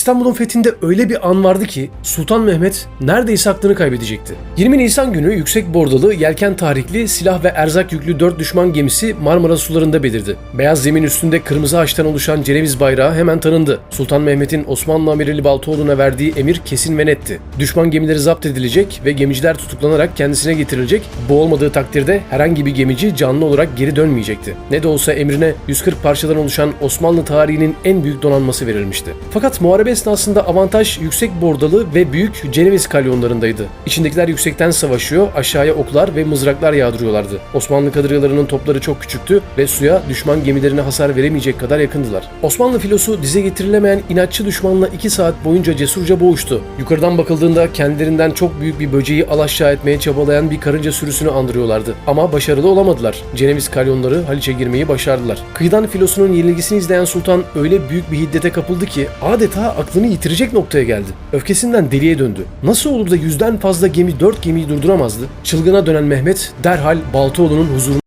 İstanbul'un fethinde öyle bir an vardı ki Sultan Mehmet neredeyse aklını kaybedecekti. 20 Nisan günü yüksek bordalı, yelken tahrikli, silah ve erzak yüklü 4 düşman gemisi Marmara sularında belirdi. Beyaz zemin üstünde kırmızı haçtan oluşan Ceneviz bayrağı hemen tanındı. Sultan Mehmet'in Osmanlı Amirali Baltoğlu'na verdiği emir kesin ve netti. Düşman gemileri zapt edilecek ve gemiciler tutuklanarak kendisine getirilecek. Bu olmadığı takdirde herhangi bir gemici canlı olarak geri dönmeyecekti. Ne de olsa emrine 140 parçadan oluşan Osmanlı tarihinin en büyük donanması verilmişti. Fakat muharebe esnasında avantaj yüksek bordalı ve büyük Ceneviz kalyonlarındaydı. İçindekiler yüksekten savaşıyor, aşağıya oklar ve mızraklar yağdırıyorlardı. Osmanlı kadırgalarının topları çok küçüktü ve suya düşman gemilerine hasar veremeyecek kadar yakındılar. Osmanlı filosu dize getirilemeyen inatçı düşmanla 2 saat boyunca cesurca boğuştu. Yukarıdan bakıldığında kendilerinden çok büyük bir böceği alaşağı etmeye çabalayan bir karınca sürüsünü andırıyorlardı. Ama başarılı olamadılar. Ceneviz kalyonları Haliç'e girmeyi başardılar. Kıyıdan filosunun yenilgisini izleyen sultan öyle büyük bir hiddete kapıldı ki adeta aklını yitirecek noktaya geldi. Öfkesinden deliye döndü. Nasıl olur da yüzden fazla gemi dört gemiyi durduramazdı? Çılgına dönen Mehmet derhal Baltoğlu'nun huzuruna